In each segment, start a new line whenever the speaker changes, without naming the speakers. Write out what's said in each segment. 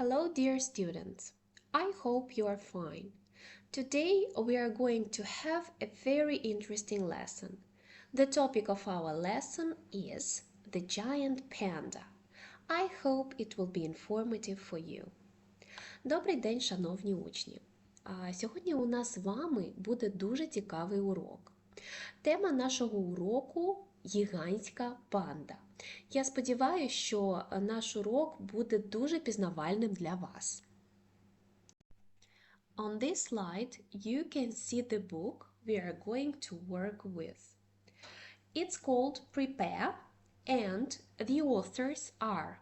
Hello, dear students. I hope you are fine. Today we are going to have a very interesting lesson. The topic of our lesson is the giant panda. I hope it will be informative for you. Добрий день, шановні учні. Сьогодні у нас з вами буде дуже цікавий урок. Тема нашого уроку гігантська панда. Я сподіваюся, що наш урок буде дуже пізнавальним для вас. On this slide, you can see the book we are going to work with. It's called Prepare, and the authors are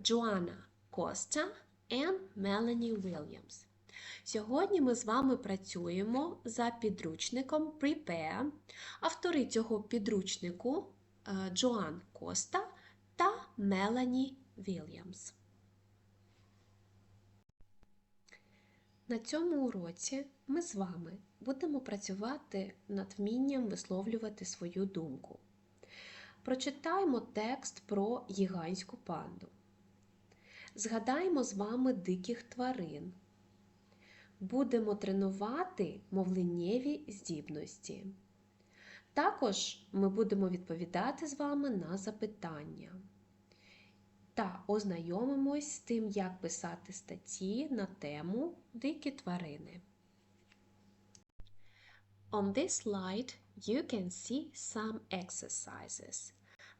Joanna Costa and Melanie Williams. Сьогодні ми з вами працюємо за підручником Prepare. Автори цього підручнику е, Джоан Коста та Мелані Вільямс. На цьому уроці ми з вами будемо працювати над вмінням висловлювати свою думку. Прочитаємо текст про гігантську панду. Згадаємо з вами диких тварин. Будемо тренувати мовленнєві здібності. Також ми будемо відповідати з вами на запитання та ознайомимось з тим, як писати статті на тему Дикі тварини. On this slide, you can see some exercises.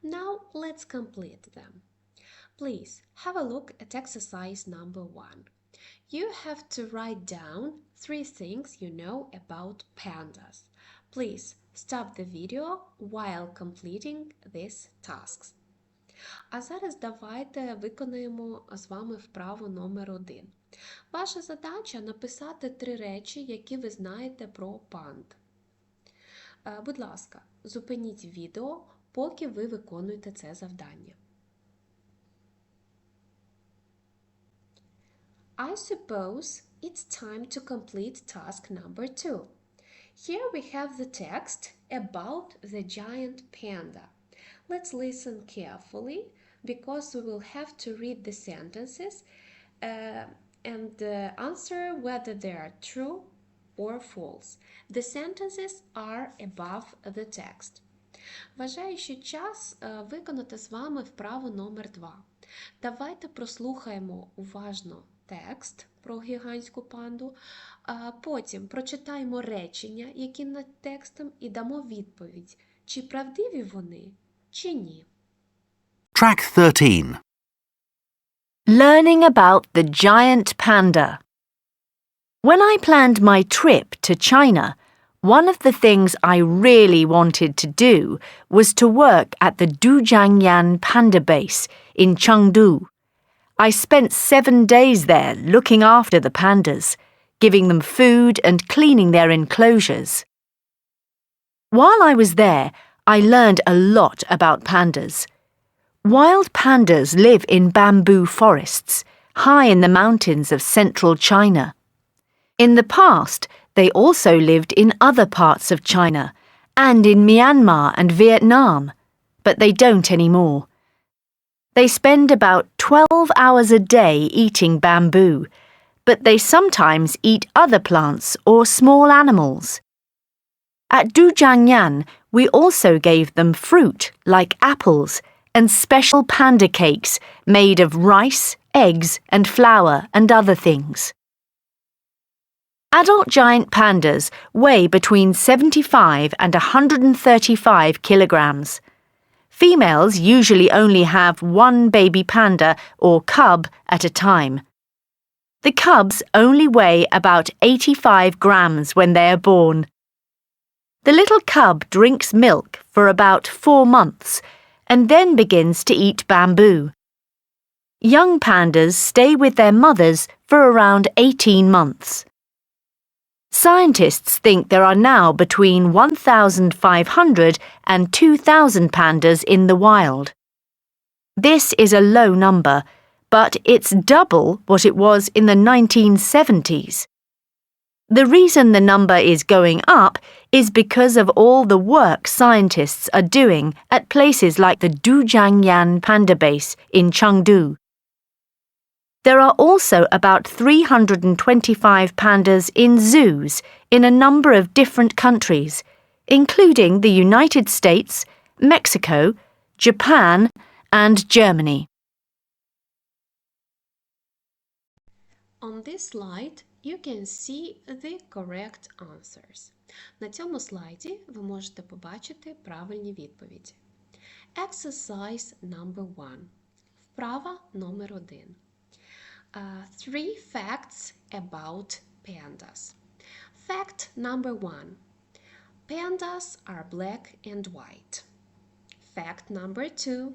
Now let's complete them. Please have a look at exercise number one. You have to write down three things you know about pandas. Please stop the video while completing these tasks. А зараз давайте виконаємо з вами вправу номер один. Ваша задача написати три речі, які ви знаєте про панд. Е, Будь ласка, зупиніть відео, поки ви виконуєте це завдання. I suppose it's time to complete task number two. Here we have the text about the giant panda. Let's listen carefully because we will have to read the sentences uh, and uh, answer whether they are true or false. The sentences are above the text. Вважаю, що час е, виконати з вами вправу номер 2. Давайте прослухаємо уважно текст про гігантську панду, а потім прочитаємо речення, які над текстом, і дамо відповідь, чи правдиві вони, чи ні.
Track 13.
Learning about the giant panda. When I planned my trip to China, one of the things I really wanted to do was to work at the Dujiangyan Panda Base in Chengdu. I spent seven days there looking after the pandas, giving them food and cleaning their enclosures. While I was there, I learned a lot about pandas. Wild pandas live in bamboo forests, high in the mountains of central China. In the past, they also lived in other parts of China and in Myanmar and Vietnam, but they don't anymore. They spend about 12 hours a day eating bamboo, but they sometimes eat other plants or small animals. At Dujiangyan, we also gave them fruit like apples and special panda cakes made of rice, eggs, and flour and other things. Adult giant pandas weigh between 75 and 135 kilograms. Females usually only have one baby panda or cub at a time. The cubs only weigh about 85 grams when they are born. The little cub drinks milk for about four months and then begins to eat bamboo. Young pandas stay with their mothers for around 18 months. Scientists think there are now between 1,500 and 2,000 pandas in the wild. This is a low number, but it's double what it was in the 1970s. The reason the number is going up is because of all the work scientists are doing at places like the Dujiangyan Panda Base in Chengdu. There are also about 325 pandas in zoos in a number of different countries, including the United States, Mexico, Japan, and Germany.
On this slide you can see the correct answers. На цьому слайді ви можете побачити правильні відповіді. Exercise number one. Вправа номер один. Uh, three facts about pandas. Fact number one. Pandas are black and white. Fact number two.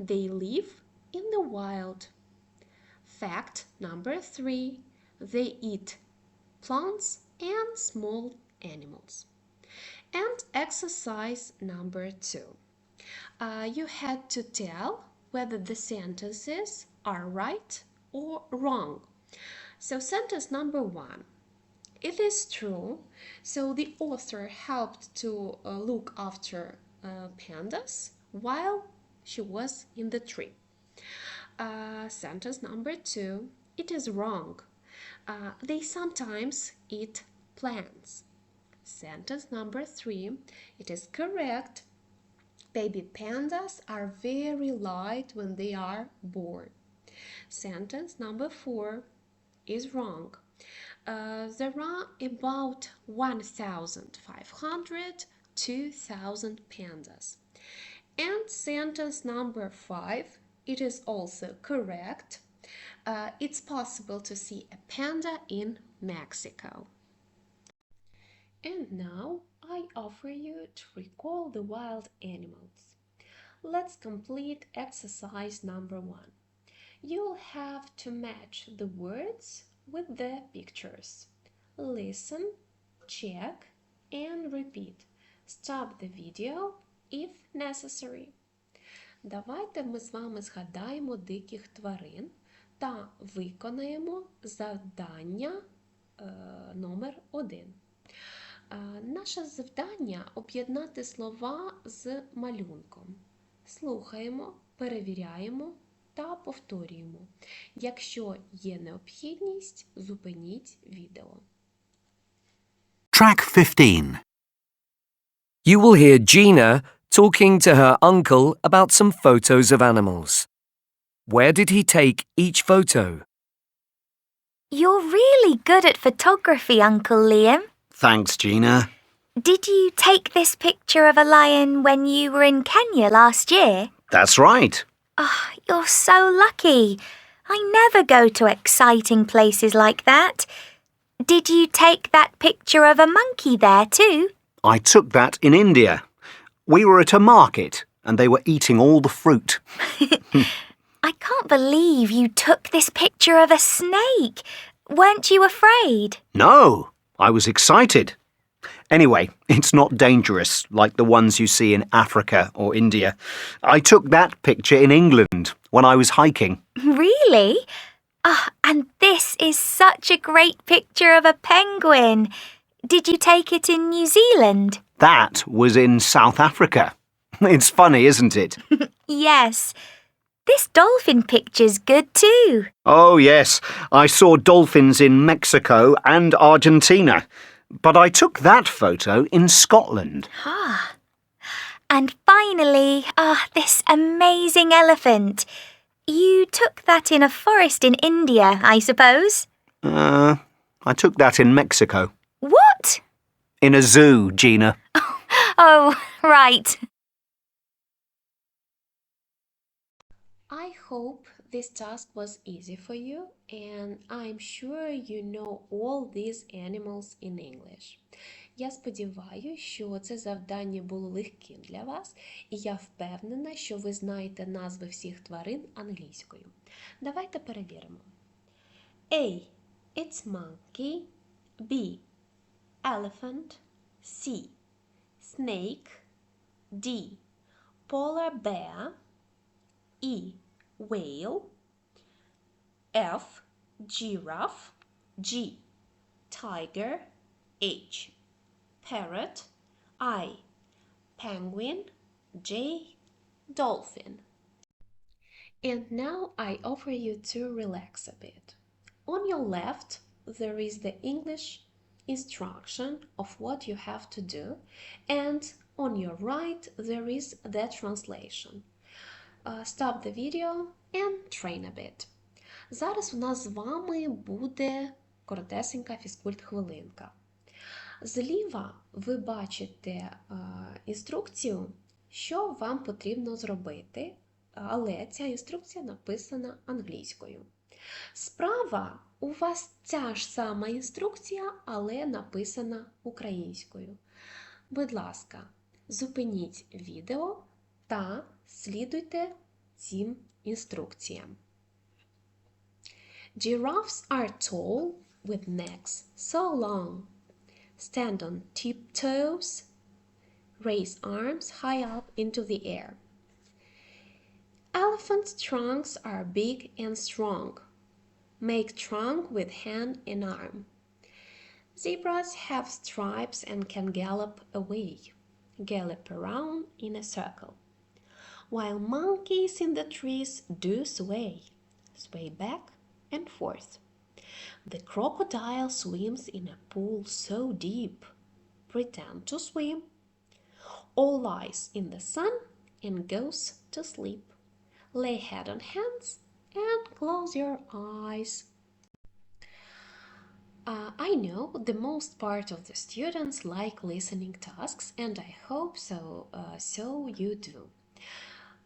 They live in the wild. Fact number three. They eat plants and small animals. And exercise number two. Uh, you had to tell whether the sentences are right or wrong. So, sentence number one it is true. So, the author helped to uh, look after uh, pandas while she was in the tree. Uh, sentence number two it is wrong. Uh, they sometimes eat plants. Sentence number three it is correct. Baby pandas are very light when they are born. Sentence number four is wrong. Uh, there are about 1,500 2,000 pandas. And sentence number five, it is also correct. Uh, it's possible to see a panda in Mexico. And now I offer you to recall the wild animals. Let's complete exercise number one. You'll have to match the words with the pictures. Listen, check, and repeat. Stop the video if necessary. Давайте ми з вами згадаємо диких тварин та виконаємо завдання е, номер один. Е, наше завдання об'єднати слова з малюнком. Слухаємо, перевіряємо та повторюємо. Якщо є необхідність, зупиніть відео.
Track 15.
You will hear Gina talking to her uncle about some photos of animals. Where did he take each photo?
You're really good at photography, Uncle Liam.
Thanks, Gina.
Did you take this picture of a lion when you were in Kenya last year?
That's right.
Oh, you're so lucky. I never go to exciting places like that. Did you take that picture of a monkey there too?
I took that in India. We were at a market and they were eating all the fruit.
I can't believe you took this picture of a snake. Weren't you afraid?
No, I was excited. Anyway, it's not dangerous like the ones you see in Africa or India. I took that picture in England when I was hiking.
Really? Ah, and this is such a great picture of a penguin. Did you take it in New Zealand?
That was in South Africa. It's funny, isn't it?
Yes. This dolphin picture's good too.
oh, yes, I saw dolphins in Mexico and Argentina. But I took that photo in Scotland.
Ah. And finally, ah, this amazing elephant. You took that in a forest in India, I suppose?
Uh, I took that in Mexico.
What?
In a zoo, Gina.
Oh, right.
I hope this task was easy for you, and I'm sure you know all these animals in English. Я сподіваюся, що це завдання було легким для вас, і я впевнена, що ви знаєте назви всіх тварин англійською. Давайте перевіримо. A. It's monkey. B. Elephant. C. Snake. D. Polar bear. E. Whale. F. Giraffe. G. Tiger. H. Parrot. I. Penguin. J. Dolphin. And now I offer you to relax a bit. On your left, there is the English instruction of what you have to do, and on your right, there is the translation. Uh, Stop the video and train a bit. Зараз у нас з вами буде коротесенька фізкульт-хвилинка. Зліва ви бачите е, інструкцію, що вам потрібно зробити, але ця інструкція написана англійською. Справа у вас ця ж сама інструкція, але написана українською. Будь ласка, зупиніть відео та слідуйте цим інструкціям. Giraffes are tall with necks so long. Stand on tiptoes. Raise arms high up into the air. Elephants' trunks are big and strong. Make trunk with hand and arm. Zebras have stripes and can gallop away, gallop around in a circle. While monkeys in the trees do sway, sway back and forth. The crocodile swims in a pool so deep, pretend to swim, or lies in the sun and goes to sleep. Lay head on hands and close your eyes. Uh, I know the most part of the students like listening tasks, and I hope so. Uh, so you do.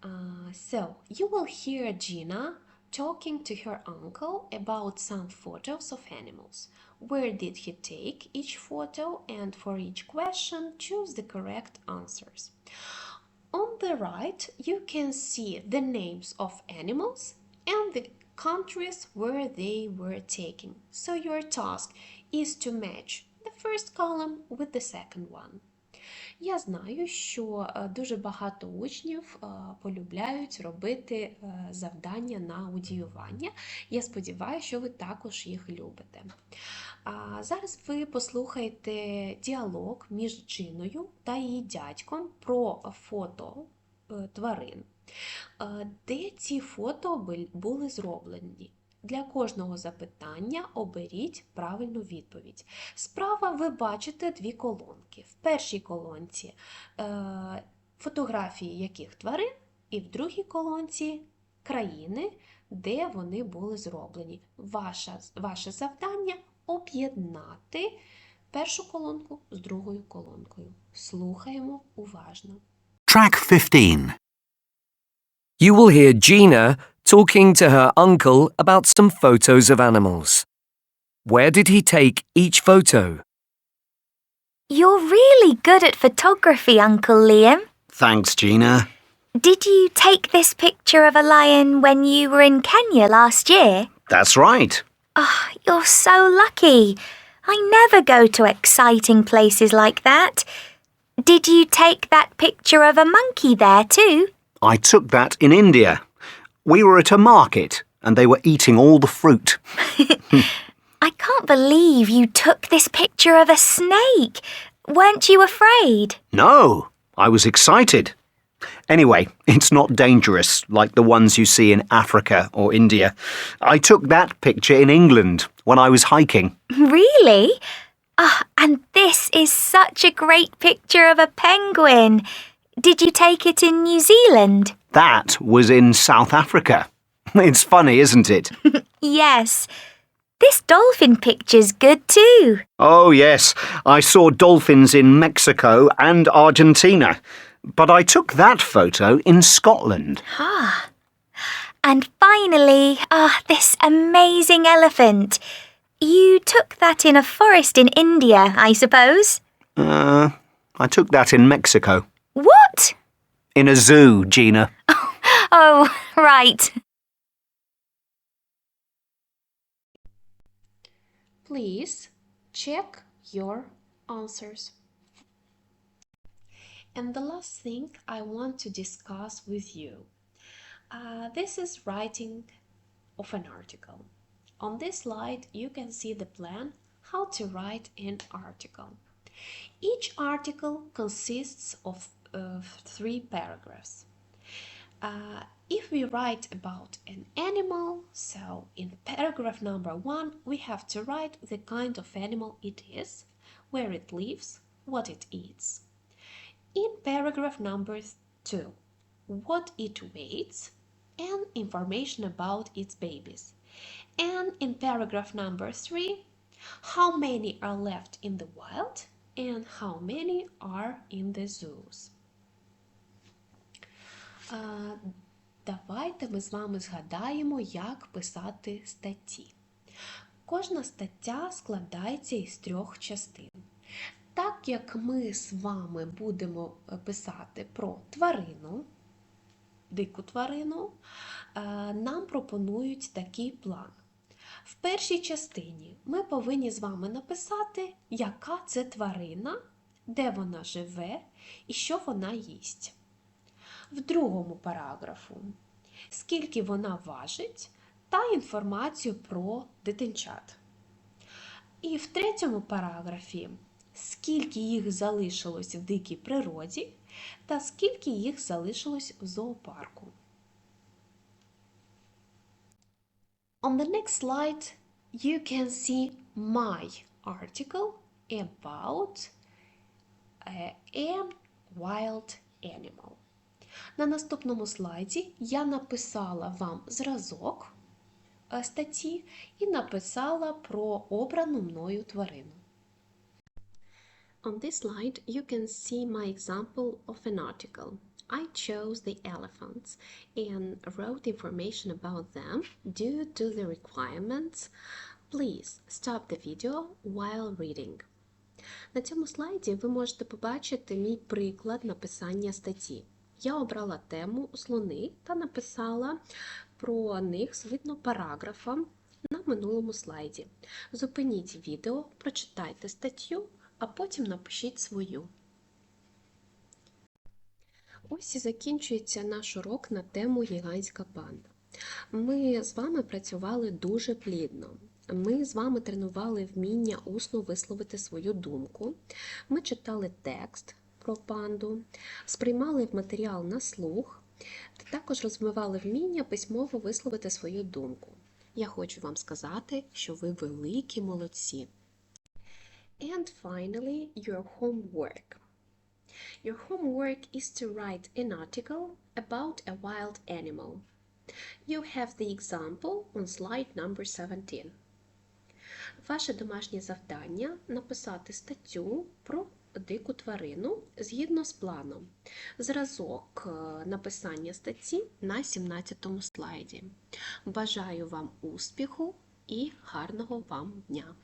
Uh, so you will hear Gina talking to her uncle about some photos of animals. Where did he take each photo? And for each question, choose the correct answers. On the right, you can see the names of animals and the countries where they were taken. So your task is to match the first column with the second one. Я знаю, що е, дуже багато учнів е, полюбляють робити е, завдання на аудіювання. Я сподіваюся, що ви також їх любите. А зараз ви послухаєте діалог між Джиною та її дядьком про фото тварин, де ці фото були зроблені. Для кожного запитання оберіть правильну відповідь. Справа ви бачите дві колонки. В першій колонці е, фотографії яких тварин, і в другій колонці країни, де вони були зроблені. Ваше, ваше завдання об'єднати першу колонку з другою колонкою. Слухаємо уважно.
Track 15.
You will hear Gina talking to her uncle about some photos of animals. Where did he take each photo?
You're really good at photography, Uncle Liam.
Thanks, Gina.
Did you take this picture of a lion when you were in Kenya last year?
That's right.
Oh, you're so lucky. I never go to exciting places like that. Did you take that picture of a monkey there too?
I took that in India. We were at a market and they were eating all the fruit.
I can't believe you took this picture of a snake. Weren't you afraid?
No, I was excited. Anyway, it's not dangerous like the ones you see in Africa or India. I took that picture in England when I was hiking.
Really? Ah, and this is such a great picture of a penguin. Did you take it in New Zealand?
That was in South Africa. It's funny, isn't it?
Yes. This dolphin picture's good too.
oh, yes, I saw dolphins in Mexico and Argentina. But I took that photo in Scotland.
Ah. And finally, ah, this amazing elephant. You took that in a forest in India, I suppose.
Uh, I took that in Mexico.
What?
In a zoo, Gina.
Oh, right.
Please check your answers. And the last thing I want to discuss with you uh, this is writing of an article. On this slide, you can see the plan how to write an article. Each article consists of, of three paragraphs. Uh, if we write about an animal, so in paragraph number one, we have to write the kind of animal it is, where it lives, what it eats. In paragraph number two, what it weighs, and information about its babies. And in paragraph number three, how many are left in the wild and how many are in the zoos. Давайте ми з вами згадаємо, як писати статті. Кожна стаття складається із трьох частин. Так як ми з вами будемо е, писати про тварину, дику тварину, е, нам пропонують такий план. В першій частині ми повинні з вами написати, яка це тварина, де вона живе і що вона їсть. В другому параграфу скільки вона важить та інформацію про дитинчат. І в третьому параграфі скільки їх залишилось в дикій природі та скільки їх залишилось в зоопарку. On the next slide, you can see my article about uh, a wild animal. На наступному слайді я написала вам зразок е, статті і написала про обрану мною тварину. On this slide, you can see my example of an article. I chose the elephants and wrote information about them due to the requirements. Please stop the video while reading. На цьому слайді ви можете побачити мій приклад написання статті. Я обрала тему слони та написала про них згідно параграфа на минулому слайді. Зупиніть відео, прочитайте статтю, а потім напишіть свою. Ось і закінчується наш урок на тему гігантська панда. Ми з вами працювали дуже плідно. Ми з вами тренували вміння усно висловити свою думку. Ми читали текст про панду, сприймали матеріал на слух, та також розвивали вміння письмово висловити свою думку. Я хочу вам сказати, що ви великі молодці. And finally, your homework. Your homework is to write an article about a wild animal. You have the example on slide number 17. Ваше домашнє завдання написати статтю про дику тварину згідно з планом. Зразок е, написання статті на 17 слайді. Бажаю вам успіху і гарного вам дня!